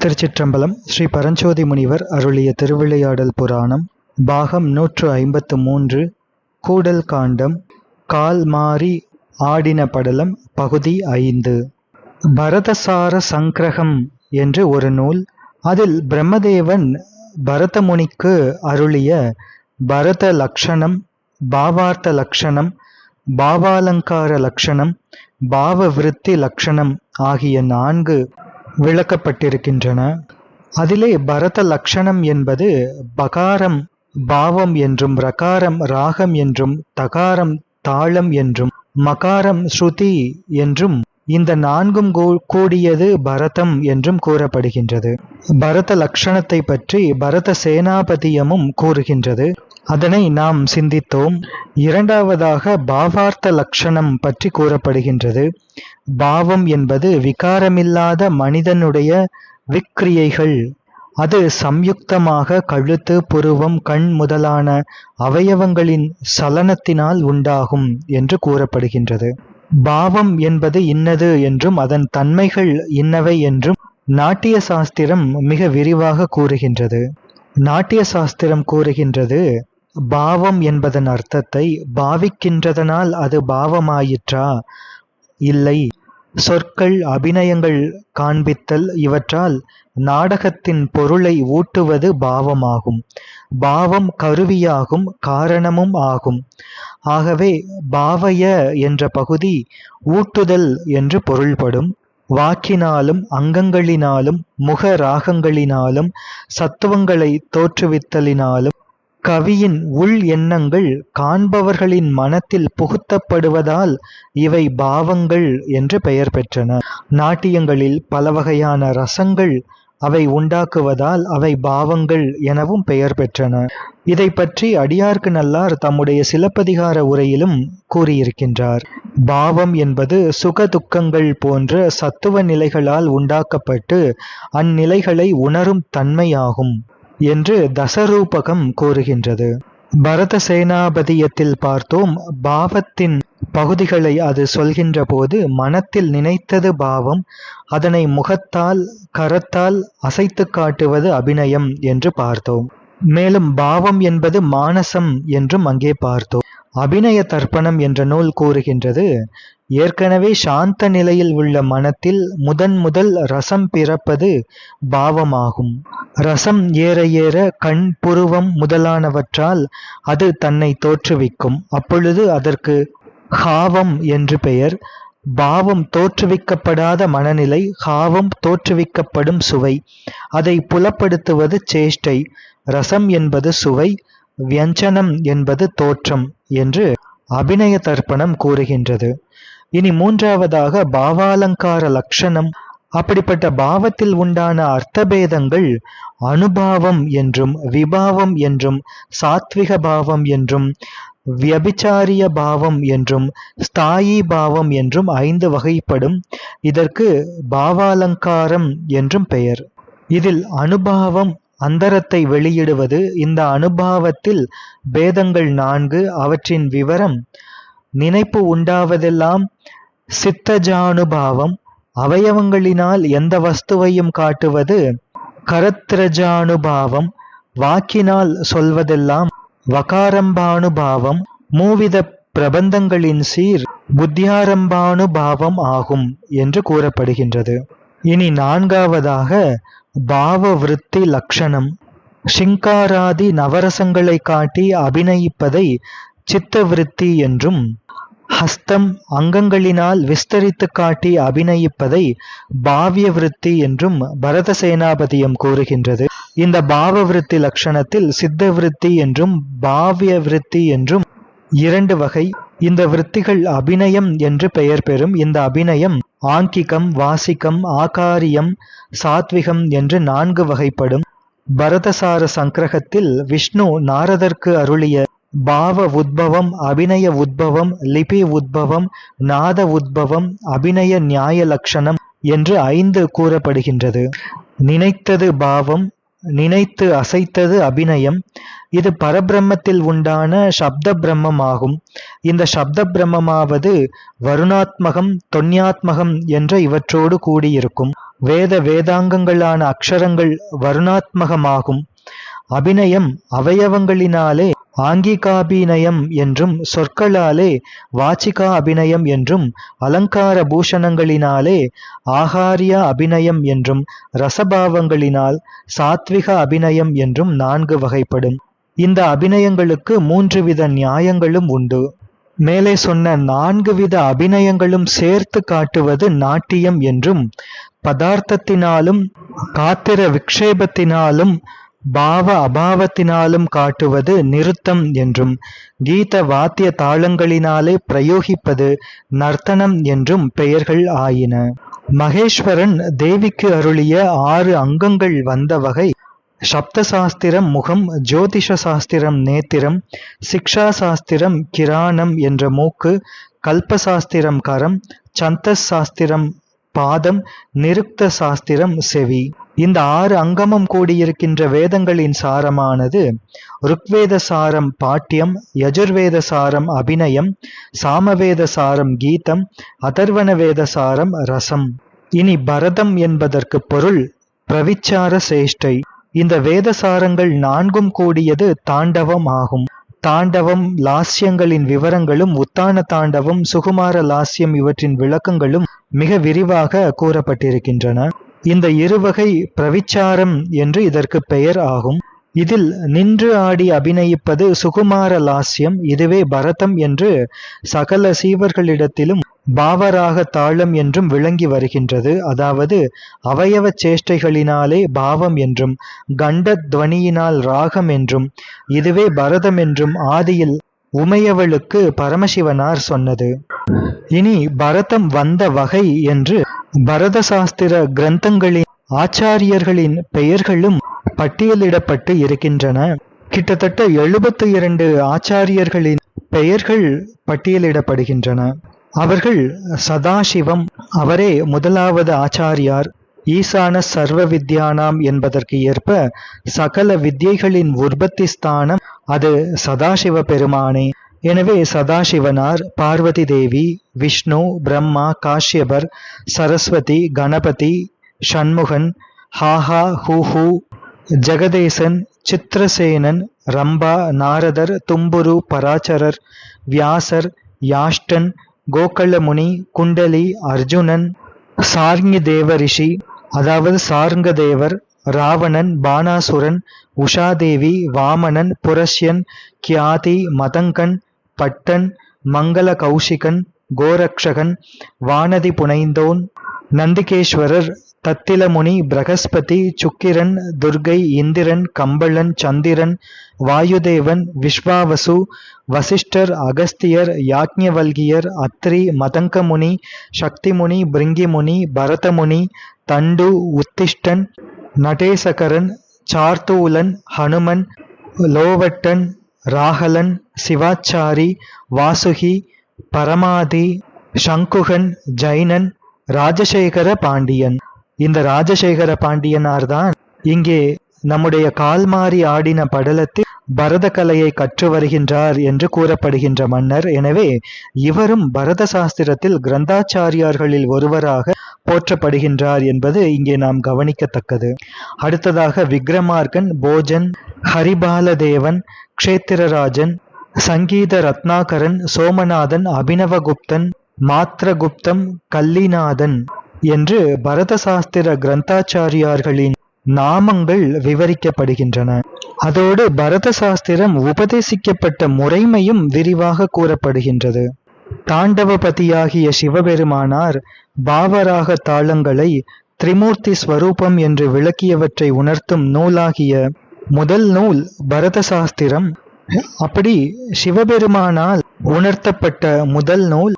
திருச்சிற்றம்பலம் ஸ்ரீ பரஞ்சோதி முனிவர் அருளிய திருவிளையாடல் புராணம் பாகம் நூற்று ஐம்பத்து மூன்று கூடல் காண்டம் கால் மாறி ஆடின படலம் பகுதி ஐந்து. பரதசார சங்கிரகம் என்று ஒரு நூல் அதில் பிரம்மதேவன் பரதமுனிக்கு அருளிய பரத லக்ஷணம் பாவார்த்த லக்ஷணம் பாவாலங்கார லக்ஷணம் பாவ விருத்தி லக்ஷணம் ஆகிய நான்கு விளக்கப்பட்டிருக்கின்றன. அதிலே பரத லக்ஷணம் என்பது பகாரம் பாவம் என்றும் ரகாரம் ராகம் என்றும் தகாரம் தாளம் என்றும் மகாரம் ஸ்ருதி என்றும் இந்த நான்கும் கூ- கூடியது பரதம் என்றும் கூறப்படுகின்றது. பரத லக்ஷணத்தை பற்றி பரத சேனாபதியமும் கூறுகின்றது. அதனை நாம் சிந்தித்தோம். இரண்டாவதாக பாவார்த்த லக்ஷணம் பற்றி கூறப்படுகின்றது. பாவம் என்பது விகாரமில்லாத மனிதனுடைய விக்ரியைகள் அது சம்யுக்தமாக கழுத்து புருவம் கண் முதலான அவயவங்களின் சலனத்தினால் உண்டாகும் என்று கூறப்படுகின்றது. பாவம் என்பது இன்னது என்றும் அதன் தன்மைகள் இன்னவை என்றும் நாட்டிய சாஸ்திரம் மிக விரிவாக கூறுகின்றது. நாட்டிய சாஸ்திரம் கூறுகின்றது பாவம் என்பதன் அர்த்தத்தை பாவிக்கின்றதனால் அது பாவமாயிற்றா? இல்லை. சொற்கள் அபிநயங்கள் காண்பித்தல் இவற்றால் நாடகத்தின் பொருளை ஊட்டுவது பாவமாகும். பாவம் கருவியாகும் காரணமும் ஆகும். ஆகவே பாவய என்ற பகுதி ஊட்டுதல் என்று பொருள்படும். வாக்கினாலும் அங்கங்களினாலும் முக ராகங்களினாலும் சத்துவங்களை தோற்றுவித்தலினாலும் கவியின் உள் எண்ணங்கள் காண்பவர்களின் மனத்தில் புகுத்தப்படுவதால் இவை பாவங்கள் என்று பெயர் பெற்றன. நாட்டியங்களில் பல வகையான ரசங்கள் அவை உண்டாக்குவதால் அவை பாவங்கள் எனவும் பெயர் பெற்றன. இதை பற்றி அடியார்க்கு நல்லார் தம்முடைய சிலப்பதிகார உரையிலும் கூறியிருக்கின்றார். பாவம் என்பது சுக துக்கங்கள் போன்ற சத்துவ நிலைகளால் உண்டாக்கப்பட்டு அந்நிலைகளை உணரும் தன்மையாகும். என்று தசரூபகம் கூறுகின்றது. பரத சேனாபதியத்தில் பார்த்தோம் பாவத்தின் பகுதிகளை அது சொல்கின்ற போது மனத்தில் நினைத்தது பாவம் அதனை முகத்தால் கரத்தால் அசைத்து காட்டுவது அபிநயம் என்று பார்த்தோம். மேலும் பாவம் என்பது மானசம் என்றும் அங்கே பார்த்தோம். அபிநய தர்ப்பணம் என்ற நூல் கூறுகின்றது. ஏற்கனவே சாந்த நிலையில் உள்ள மனத்தில் முதன் முதல் ரசம் பிறப்பது பாவமாகும். ரசம் ஏற ஏற கண் புருவம் முதலானவற்றால் அது தன்னை தோற்றுவிக்கும். அப்பொழுது அதற்கு ஹாவம் என்று பெயர். பாவம் தோற்றுவிக்கப்படாத மனநிலை ஹாவம் தோற்றுவிக்கப்படும் சுவை. அதை புலப்படுத்துவது சேஷ்டை. ரசம் என்பது சுவை வியஞ்சனம் என்பது தோற்றம். என்று அபிநய தர்ப்பணம் கூறுகின்றது. இனி மூன்றாவதாக பாவாலங்கார லட்சணம் அப்படிப்பட்ட பாவத்தில் உண்டான அர்த்தபேதங்கள் அனுபாவம் என்றும் விபாவம் என்றும் சாத்விக பாவம் என்றும் வியபிச்சாரிய பாவம் என்றும் ஸ்தாயி பாவம் என்றும் ஐந்து வகைப்படும். இதற்கு பாவாலங்காரம் என்றும் பெயர். இதில் அனுபாவம் அந்தரத்தை வெளியிடுவது இந்த அனுபாவத்தில் பேதங்கள் நான்கு அவற்றின் விவரம். நினைப்பு உண்டாவதெல்லாம் சித்தஜானுபாவம். அவயவங்களினால் எந்த வஸ்துவையும் காட்டுவது கரத்ரஜானுபாவம் வாக்கினால் சொல்வதெல்லாம் வகாரம்பானுபாவம். மூவித பிரபந்தங்களின் சீர் புத்தியாரம்பானுபாவம் ஆகும் என்று கூறப்படுகின்றது. இனி நான்காவதாக பாவ விருத்தி லக்ஷணம். ஷிங்காராதி நவரசங்களை காட்டி அபிநயிப்பதை சித்த விருத்தி என்றும் ஹஸ்தம் அங்கங்களினால் விஸ்தரித்து காட்டி அபிநயிப்பதை பாவிய விருத்தி என்றும் பரத சேனாபதியம் கூறுகின்றது. இந்த பாவ விருத்தி லட்சணத்தில் சித்த விருத்தி என்றும் பாவிய விருத்தி என்றும் இரண்டு வகை. இந்த விருத்திகள் அபிநயம் என்று பெயர் பெறும். இந்த அபிநயம் ஆங்கிகம் வாசிகம் ஆகாரியம் சாத்விகம் என்று நான்கு வகைப்படும். பரதசார சங்கிரகத்தில் விஷ்ணு நாரதற்கு அருளிய பாவ உத்பவம் அபிநய உத்பவம் லிபி உத்பவம் நாத உத்பவம் அபிநய நியாய லட்சணம் என்று ஐந்து கூறப்படுகின்றது. நினைத்தது பாவம் நினைத்து அசைத்தது அபிநயம் இது பரபிரம்மத்தில் உண்டான சப்த பிரம்மம் ஆகும் இந்த சப்த பிரம்மமாவது வருணாத்மகம் தொன்யாத்மகம் என்ற இவற்றோடு கூடியிருக்கும். வேத வேதாங்கங்களான அக்ஷரங்கள் வருணாத்மகமாகும். அபிநயம் அவயவங்களினாலே ஆங்கிகாபிநயம் என்றும் சொற்களாலே வாச்சிகா அபிநயம் என்றும் அலங்கார பூஷணங்களினாலே ஆகாரிய அபிநயம் என்றும் ரசபாவங்களினால் சாத்விக அபிநயம் என்றும் நான்கு வகைப்படும். இந்த அபிநயங்களுக்கு மூன்று வித நியாயங்களும் உண்டு. மேலே சொன்ன நான்கு வித அபிநயங்களும் சேர்த்து காட்டுவது நாட்டியம் என்றும் பதார்த்தத்தினாலும் காத்திர விக்ஷேபத்தினாலும் பாவ அபாவத்தினாலும் காட்டுவது நிறுத்தம் என்றும் கீத வாத்திய தாளங்களினாலே பிரயோகிப்பது நர்த்தனம் என்றும் பெயர்கள் ஆயின. மகேஸ்வரன் தேவிக்கு அருளிய ஆறு அங்கங்கள் வந்த வகை சப்த சாஸ்திரம் முகம் ஜோதிஷ சாஸ்திரம் நேத்திரம் சிக்ஷா சாஸ்திரம் கிராணம் என்ற மூக்கு கல்பசாஸ்திரம் கரம் சந்தஸ் சாஸ்திரம் பாதம் நிருக்த சாஸ்திரம் செவி. இந்த ஆறு அங்கமும் கூடியிருக்கின்ற வேதங்களின் சாரமானது ருக்வேத சாரம் பாட்டியம் யஜுர்வேத சாரம் அபிநயம் சாமவேத சாரம் கீதம் அதர்வன வேத சாரம் ரசம். இனி பரதம் என்பதற்கு பொருள் பிரவிச்சார சேஷ்டை. இந்த வேதசாரங்கள் நான்கும் கூடியது தாண்டவம் ஆகும். தாண்டவம் லாஸ்யங்களின் விவரங்களும் உத்தான தாண்டவம் சுகுமார லாஸ்யம் இவற்றின் விளக்கங்களும் மிக விரிவாக கூறப்பட்டிருக்கின்றன. இந்த இருவகை பிரவிச்சாரம் என்று இதற்கு பெயர் ஆகும். இதில் நின்று ஆடி அபிநயிப்பது சுகுமார லாஸ்யம் இதுவே பரதம் என்று சகல சீவர்களிடத்திலும் பாவராக தாளம் என்றும் விளங்கி வருகின்றது. அதாவது அவயவ சேஷ்டைகளினாலே பாவம் என்றும் கண்ட துவனியினால் ராகம் என்றும் இதுவே பரதம் என்றும் ஆதியில் உமையவளுக்கு பரமசிவனார் சொன்னது. இனி பரதம் வந்த வகை என்று பரத சாஸ்திர கிரந்தங்களின் ஆச்சாரியர்களின் பெயர்களும் பட்டியலிடப்பட்டு இருக்கின்றன. கிட்டத்தட்ட எழுபத்தி இரண்டு ஆச்சாரியர்களின் பெயர்கள் பட்டியலிடப்படுகின்றன. அவர்கள் சதாசிவம் அவரே முதலாவது ஆச்சாரியார். ஈசான சர்வ வித்யானாம் என்பதற்கு ஏற்ப சகல வித்யைகளின் உற்பத்தி ஸ்தானம் அது சதாசிவ பெருமானே. எனவே சதாசிவனார் பார்வதி தேவி விஷ்ணு பிரம்மா காஷ்யபர் சரஸ்வதி கணபதி ஷண்முகன் ஹாஹா ஹூஹூ ஜெகதேசன் சித்திரசேனன் ரம்பா நாரதர் தும்புரு பராச்சரர் வியாசர் யாஷ்டன் கோகலமுனி குண்டலி அர்ஜுனன் சார்ங்கி தேவரிஷி அதாவது சார்ங்கதேவர் ராவணன் பானாசுரன் உஷாதேவி வாமனன் புரஷ்யன் கியாதி மதங்கன் பட்டன் மங்கள கௌஷிகன் கோரக்ஷகன் வானதி புனைந்தோன் நந்திகேஸ்வரர் தத்திலமுனி பிரகஸ்பதி சுக்கிரன் துர்கை இந்திரன் கம்பளன் சந்திரன் வாயுதேவன் விஸ்வாவசு வசிஷ்டர் அகஸ்தியர் யாக்ஞவல்கியர் அத்ரி மதங்கமுனி சக்திமுனி பிருங்கிமுனி பரதமுனி தண்டு உத்திஷ்டன் நடேசகரன் சார்த்தூலன் ஹனுமன் லோவட்டன் ராகலன் சிவாச்சாரி வாசுகி பரமாதி சங்குகன் ஜைனன் ராஜசேகர பாண்டியன். இந்த ராஜசேகர பாண்டியனார் தான் இங்கே நம்முடைய கால்மாறி ஆடின படலத்தில் பரத கலையை கற்று வருகின்றார் என்று கூறப்படுகின்ற மன்னர். எனவே இவரும் பரத சாஸ்திரத்தில் கிரந்தாச்சாரியார்களில் ஒருவராக போற்றப்படுகின்றார் என்பது இங்கே நாம் கவனிக்கத்தக்கது. அடுத்ததாக விக்ரமார்கன் போஜன் ஹரிபாலதேவன் க்ஷேத்திரராஜன் சங்கீத ரத்னாகரன் சோமநாதன் அபினவகுப்தன் மாத்திரகுப்தம் கல்லிநாதன் என்று பரத சாஸ்திர கிரந்தாச்சாரியார்களின் நாமங்கள் விவரிக்கப்படுகின்றன. அதோடு பரத சாஸ்திரம் உபதேசிக்கப்பட்ட முறைமையும் விரிவாக கூறப்படுகின்றது. தாண்டவபதியாகிய சிவபெருமானார் பாவராக தாளங்களை திரிமூர்த்தி ஸ்வரூபம் என்று விளக்கியவற்றை உணர்த்தும் நூலாகிய முதல் நூல் பரத சாஸ்திரம் அப்படி சிவபெருமானால் உணர்த்தப்பட்ட முதல் நூல்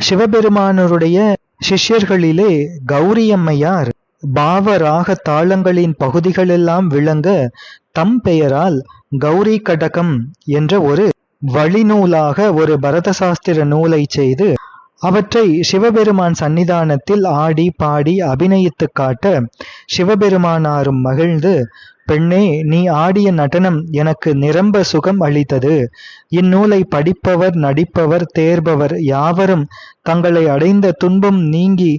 சிவபெருமானருடைய சிஷ்யர்களிலே கௌரியம்மையார் பாவராக தாளங்களின் பகுதிகளெல்லாம் விளங்க தம் பெயரால் கௌரி கடகம் என்ற ஒரு வழிநூலாக ஒரு பரத சாஸ்திர நூலை செய்து அவற்றை சிவபெருமான் சன்னிதானத்தில் ஆடி பாடி அபிநயித்து காட்ட சிவபெருமானாரும் மகிழ்ந்து பெண்ணே நீ ஆடிய நடனம் எனக்கு நிரம்ப சுகம் அளித்தது. இந்நூலை படிப்பவர் நடிப்பவர் தேர்பவர் யாவரும் தங்களை அடைந்த துன்பம் நீங்கி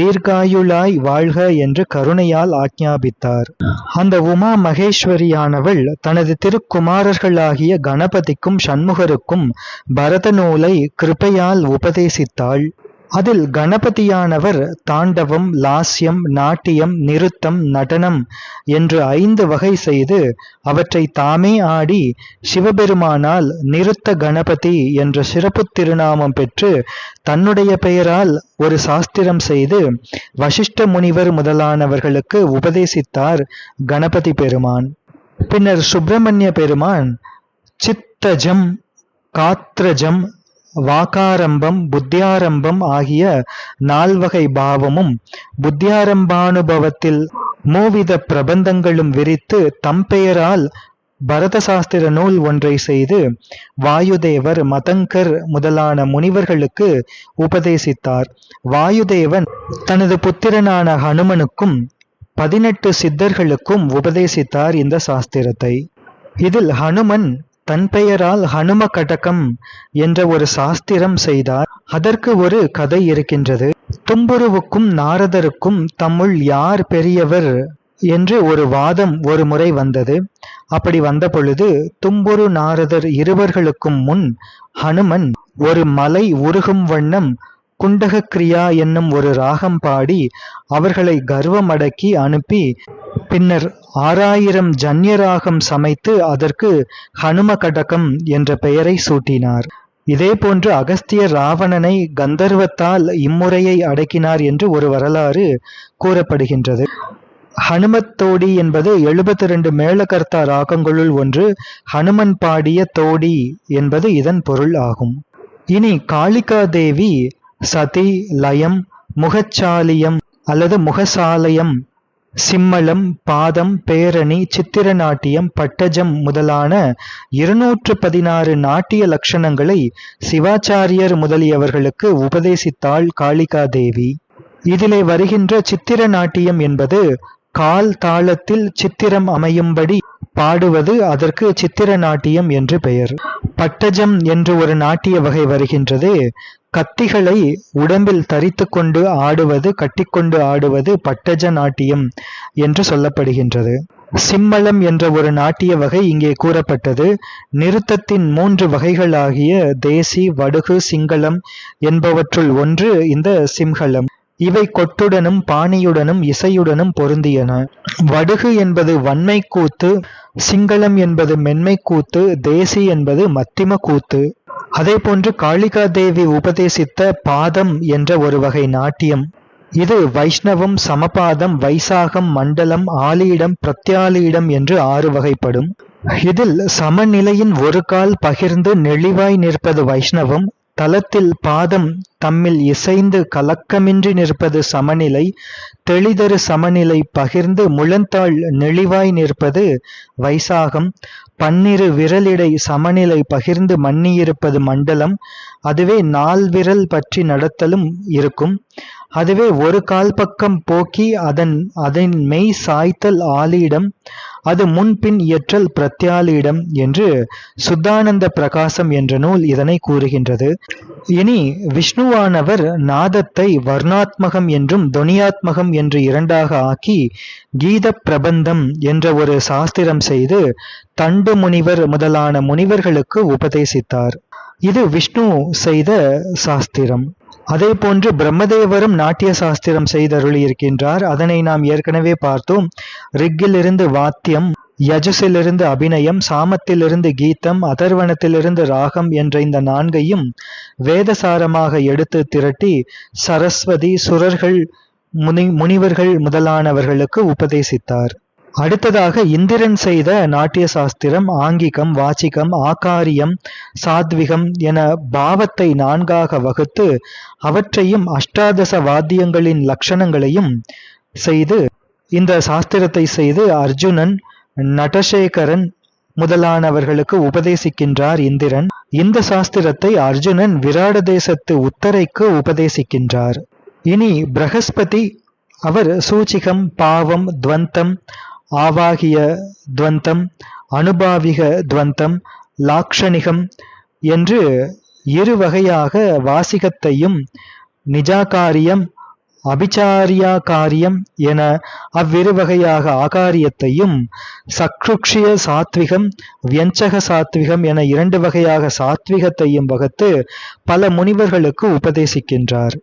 தீர்காயுளாய் வாழ்க என்று கருணையால் ஆக்ஞாபித்தார். அந்த உமா மகேஸ்வரியானவள் தனது திருக்குமாரர்களாகிய கணபதிக்கும் சண்முகருக்கும் பரத நூலை கிருபையால் உபதேசித்தாள். அதில் கணபதியானவர் தாண்டவம் லாஸ்யம் நாட்டியம் நிருத்தம் நடனம் என்று ஐந்து வகை செய்து அவற்றை தாமே ஆடி சிவபெருமானால் நிருத்த கணபதி என்ற சிறப்பு திருநாமம் பெற்று தன்னுடைய பெயரால் ஒரு சாஸ்திரம் செய்து வசிஷ்ட முனிவர் முதலானவர்களுக்கு உபதேசித்தார் கணபதி பெருமான். பின்னர் சுப்பிரமணிய பெருமான் சித்தஜம் காத்ரஜம் வாக்காரம்பம் புத்தியாரம்பம் ஆகிய நால்வகை பாவமும் புத்தியாரம்பானுபவத்தில் மூவித பிரபந்தங்களும் விரித்து தம்பெயரால் பரத சாஸ்திர நூல் ஒன்றை செய்து வாயுதேவர் மதங்கர் முதலான முனிவர்களுக்கு உபதேசித்தார். வாயுதேவன் தனது புத்திரனான ஹனுமனுக்கும் பதினெட்டு சித்தர்களுக்கும் உபதேசித்தார் இந்த சாஸ்திரத்தை. இதில் ஹனுமன் தன் பெயரால் ஹனும கடகம் என்ற ஒரு சாஸ்திரம் செய்தார். அதற்கு ஒரு கதை இருக்கின்றது. தும்புருவுக்கும் நாரதருக்கும் தம்முள் யார் பெரியவர் என்று ஒரு வாதம் ஒரு முறை வந்தது. அப்படி வந்த பொழுது தும்புரு நாரதர் இருவர்களுக்கும் முன் ஹனுமன் ஒரு மலை உருகும் வண்ணம் குண்டக கிரியா என்னும் ஒரு ராகம் பாடி அவர்களை கர்வமடக்கி அனுப்பி பின்னர் ஆறாயிரம் ஜன்யராகம் சமைத்து அதற்கு ஹனும கடகம் என்ற பெயரை சூட்டினார். இதேபோன்று அகஸ்தியர் ராவணனை கந்தர்வத்தால் இம்முறையை அடக்கினார் என்று ஒரு வரலாறு கூறப்படுகின்றது. ஹனுமத் தோடி என்பது எழுபத்தி ரெண்டு மேளகர்த்தா ராகங்களுள் ஒன்று ஹனுமன் பாடிய தோடி என்பது இதன் பொருள் ஆகும். இனி காளிகா தேவி சதி லயம் முகச்சாலியம் அல்லது முகசாலயம் சிம்மளம் பாதம் பேரணி சித்திரநாட்டியம் பட்டஜம் முதலான இருநூற்று பதினாறு நாட்டிய லட்சணங்களை சிவாச்சாரியர் முதலியவர்களுக்கு உபதேசித்தாள் காளிகா தேவி இதிலே வருகின்ற சித்திர நாட்டியம் என்பது கால் தாளத்தில் சித்திரம் அமையும்படி பாடுவது அதற்கு சித்திர நாட்டியம் என்று பெயர். பட்டஜம் என்று ஒரு நாட்டிய வகை வருகின்றது. கத்திகளை உடம்பில் தரித்து கொண்டு ஆடுவது கட்டிக்கொண்டு ஆடுவது பட்டஜ நாட்டியம் என்று சொல்லப்படுகின்றது. சிம்மளம் என்ற ஒரு நாட்டிய வகை இங்கே கூறப்பட்டது. நிறுத்தத்தின் மூன்று வகைகளாகிய தேசி வடுகு சிங்களம் என்பவற்றுள் ஒன்று இந்த சிம்ஹளம் இவை கொட்டுடனும் பாணியுடனும் இசையுடனும் பொருந்தியன. வடுகு என்பது வன்மை கூத்து சிங்களம் என்பது மென்மை கூத்து தேசி என்பது மத்திம கூத்து. அதேபோன்று காளிகா தேவி உபதேசித்த பாதம் என்ற ஒரு வகை நாட்டியம். இது வைஷ்ணவம் சமபாதம் வைசாகம் மண்டலம் ஆலியிடம் பிரத்யாலியிடம் என்று ஆறு வகைப்படும். இதில் சமநிலையின் ஒரு கால் பகிர்ந்து நெளிவாய் நிற்பது வைஷ்ணவம் தலத்தில் பாதம் தம்மில் இசைந்து கலக்கமின்றி நிற்பது சமநிலை தெளிதரு சமநிலை பகிர்ந்து முழந்தாள் நெளிவாய் நிற்பது வைசாகம் பன்னிரு விரலிடை சமநிலை பகிர்ந்து மன்னியிருப்பது மண்டலம் அதுவே நால் விரல் பற்றி நடத்தலும் இருக்கும். அதுவே ஒரு கால் பக்கம் போக்கி அதன் அதன் மெய் சாய்த்தல் ஆலியிடம் அது முன்பின் இயற்றல் பிரத்யாலியிடம் என்று சுத்தானந்த பிரகாசம் என்ற நூல் இதனை கூறுகின்றது. இனி விஷ்ணுவானவர் நாதத்தை வர்ணாத்மகம் என்றும் துனியாத்மகம் என்று இரண்டாக ஆக்கி கீத பிரபந்தம் என்ற ஒரு சாஸ்திரம் செய்து தண்டு முனிவர் முதலான முனிவர்களுக்கு உபதேசித்தார். இது விஷ்ணு செய்த சாஸ்திரம். அதே போன்று பிரம்மதேவரும் நாட்டிய சாஸ்திரம் செய்தருளி இருக்கின்றார் அதனை நாம் ஏற்கனவே பார்த்தோம். ரிக்கிலிருந்து வாத்தியம் யஜஸிலிருந்து அபிநயம் சாமத்திலிருந்து கீதம் அதர்வனத்திலிருந்து ராகம் என்ற இந்த நான்கையும் வேதசாரமாக எடுத்து திரட்டி சரஸ்வதி சுரர்கள் முனி முனிவர்கள் முதலானவர்களுக்கு உபதேசித்தார். அடுத்ததாக இந்திரன் செய்த நாட்டிய சாஸ்திரம் ஆங்கிகம் வாச்சிகம் ஆகாரியம் சாத்விகம் என பாவத்தை நான்காக வகுத்து அவற்றையும் அஷ்டாதச வாத்தியங்களின் லட்சணங்களையும் செய்து இந்த சாஸ்திரத்தை செய்து அர்ஜுனன் நடசேகரன் முதலானவர்களுக்கு உபதேசிக்கின்றார் இந்திரன். இந்த சாஸ்திரத்தை அர்ஜுனன் விராட தேசத்து உத்தரைக்கு உபதேசிக்கின்றார். இனி பிரகஸ்பதி அவர் சூச்சிகம் பாவம் துவந்தம் ஆவாகிய துவந்தம் அனுபாவிக துவந்தம் லாக்ஷணிகம் என்று இரு வகையாக வாசிகத்தையும் நிஜாகாரியம் அபிச்சாரியாகாரியம் என அவ்விரு வகையாக ஆகாரியத்தையும் சக்ருக்ஷிய சாத்விகம் வியஞ்சக சாத்விகம் என இரண்டு வகையாக சாத்விகத்தையும் வகுத்து பல முனிவர்களுக்கு உபதேசிக்கின்றார்.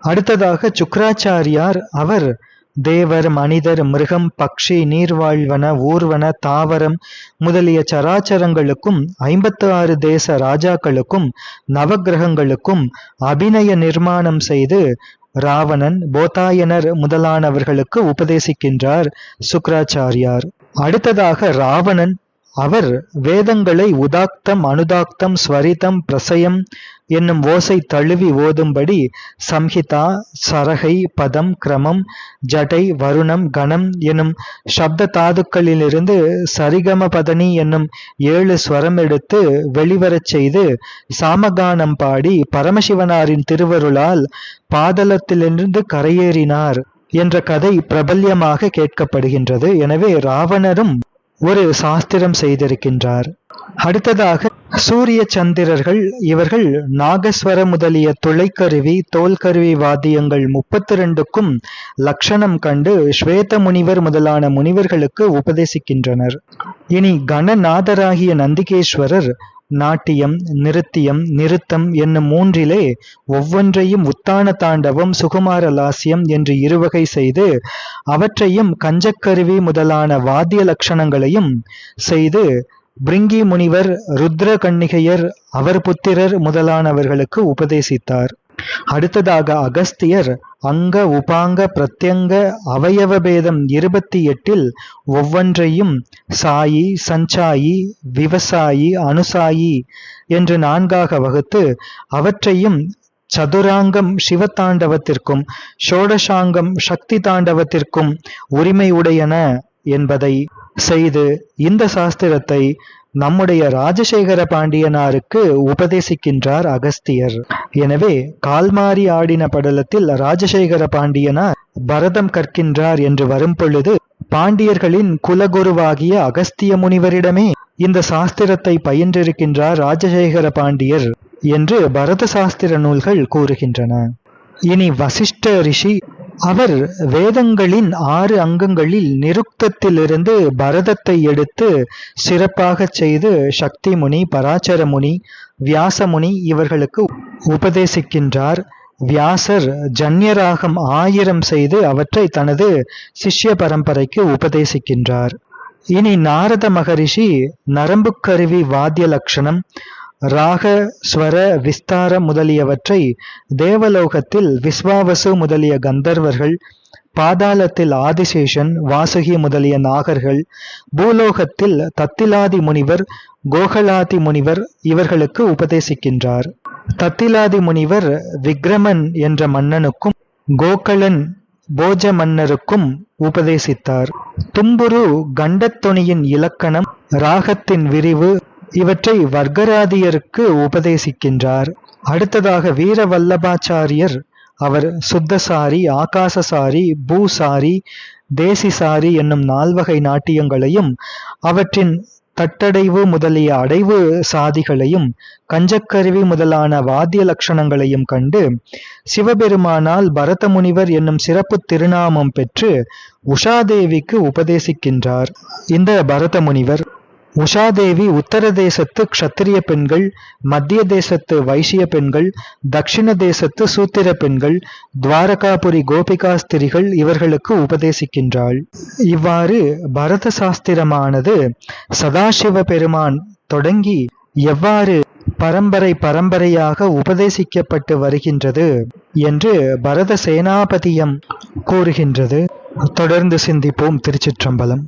அடுத்ததாக சுக்ராச்சாரியார் அவர் தேவர் மனிதர் மிருகம் பக்ஷி நீர்வாழ்வன ஊர்வன தாவரம் முதலிய சராச்சரங்களுக்கும் ஐம்பத்து ஆறு தேச ராஜாக்களுக்கும் நவக்கிரகங்களுக்கும் அபிநய நிர்மாணம் செய்து ராவணன் போதாயனர் முதலானவர்களுக்கு உபதேசிக்கின்றார் சுக்ராச்சாரியார். அடுத்ததாக ராவணன் அவர் வேதங்களை உதாக்தம் அனுதாக்தம் ஸ்வரிதம் பிரசயம் என்னும் ஓசை தழுவி ஓதும்படி சம்ஹிதா சரகை பதம் கிரமம் ஜடை வருணம் கணம் எனும் சப்த தாதுக்களிலிருந்து சரிகம பதனி என்னும் ஏழு ஸ்வரம் எடுத்து வெளிவரச் செய்து சாமகானம் பாடி பரமசிவனாரின் திருவருளால் பாதலத்திலிருந்து கரையேறினார் என்ற கதை பிரபல்யமாக கேட்கப்படுகின்றது. எனவே ராவணரும் ஒரு சாஸ்திரம் செய்திருக்கின்றார். அடுத்ததாக சூரிய சந்திரர்கள் இவர்கள் நாகஸ்வர முதலிய துளைக்கருவி தோல்கருவி வாத்தியங்கள் முப்பத்தி ரெண்டுக்கும் லட்சணம் கண்டு ஸ்வேத முனிவர் முதலான முனிவர்களுக்கு உபதேசிக்கின்றனர். இனி கணநாதராகிய நந்திகேஸ்வரர் நாட்டியம் நிருத்தியம் நிருத்தம் என்னும் மூன்றிலே ஒவ்வொன்றையும் உத்தான தாண்டவம் சுகுமார லாஸ்யம் என்று இருவகை செய்து அவற்றையும் கஞ்சக்கருவி முதலான வாத்திய லட்சணங்களையும் செய்து பிரிங்கி முனிவர் ருத்ர கண்ணிகையர் அவர் புத்திரர் முதலானவர்களுக்கு உபதேசித்தார். அடுத்ததாக அகஸ்தியர் அங்க உபாங்க பிரத்யங்க அவயவ பேதம் இருபத்தி எட்டில் ஒவ்வொன்றையும் சாயி சஞ்சாயி விவசாயி அனுசாயி என்று நான்காக வகுத்து அவற்றையும் சதுராங்கம் சிவதாண்டவத்திற்கும் ஷோடசாங்கம் சக்தி தாண்டவத்திற்கும் உரிமை உடையன என்பதை செய்து இந்த சாஸ்திரத்தை நம்முடைய ராஜசேகர பாண்டியனாருக்கு உபதேசிக்கின்றார் அகஸ்தியர். எனவே கால்மாரி ஆடின படலத்தில் ராஜசேகர பாண்டியனார் பரதம் கற்கின்றார் என்று வரும் பொழுது பாண்டியர்களின் குலகுருவாகிய அகஸ்திய முனிவரிடமே இந்த சாஸ்திரத்தை பயின்றிருக்கின்றார் ராஜசேகர பாண்டியர் என்று பரத சாஸ்திர நூல்கள் கூறுகின்றன. இனி வசிஷ்ட ரிஷி அவர் வேதங்களின் ஆறு அங்கங்களில் நிருக்தத்திலிருந்து பரதத்தை எடுத்து சிறப்பாகச் செய்து சக்தி முனி பராச்சர முனி வியாசமுனி இவர்களுக்கு உபதேசிக்கின்றார். வியாசர் ஜன்யராகம் ஆயிரம் செய்து அவற்றை தனது சிஷ்ய பரம்பரைக்கு உபதேசிக்கின்றார். இனி நாரத மகரிஷி நரம்புக்கருவி வாத்திய லட்சணம் ராக ஸ்வர விஸ்தாரம் முதலியவற்றை தேவலோகத்தில் விஸ்வாவசு முதலிய கந்தர்வர்கள் பாதாளத்தில் ஆதிசேஷன் வாசுகி முதலிய நாகர்கள் பூலோகத்தில் தத்திலாதி முனிவர் கோகலாதி முனிவர் இவர்களுக்கு உபதேசிக்கின்றார். தத்திலாதி முனிவர் விக்ரமன் என்ற மன்னனுக்கும் கோகலன் போஜ மன்னருக்கும் உபதேசித்தார். தும்புரு கண்டத்துணியின் இலக்கணம் ராகத்தின் விரிவு இவற்றை வர்க்கராதியருக்கு உபதேசிக்கின்றார். அடுத்ததாக வீர வல்லபாச்சாரியர் அவர் சுத்தசாரி ஆகாசசாரி பூசாரி தேசிசாரி என்னும் நால்வகை நாட்டியங்களையும் அவற்றின் தட்டடைவு முதலிய அடைவு சாதிகளையும் கஞ்சக்கருவி முதலான வாத்திய லட்சணங்களையும் கண்டு சிவபெருமானால் பரத முனிவர் என்னும் சிறப்பு திருநாமம் பெற்று உஷாதேவிக்கு உபதேசிக்கின்றார். இந்த பரத முனிவர் உஷாதேவி உத்தர தேசத்து க்ஷத்திரிய பெண்கள் மத்திய தேசத்து வைசிய பெண்கள் தக்ஷிண தேசத்து சூத்திர பெண்கள் துவாரகாபுரி கோபிகாஸ்திரிகள் இவர்களுக்கு உபதேசிக்கின்றாள். இவ்வாறு பரத சாஸ்திரமானது சதாசிவ பெருமான் தொடங்கி எவ்வாறு பரம்பரை பரம்பரையாக உபதேசிக்கப்பட்டு வருகின்றது என்று பரத சேனாபதியம் கூறுகின்றது. தொடர்ந்து சிந்திப்போம் திருச்சிற்றம்பலம்.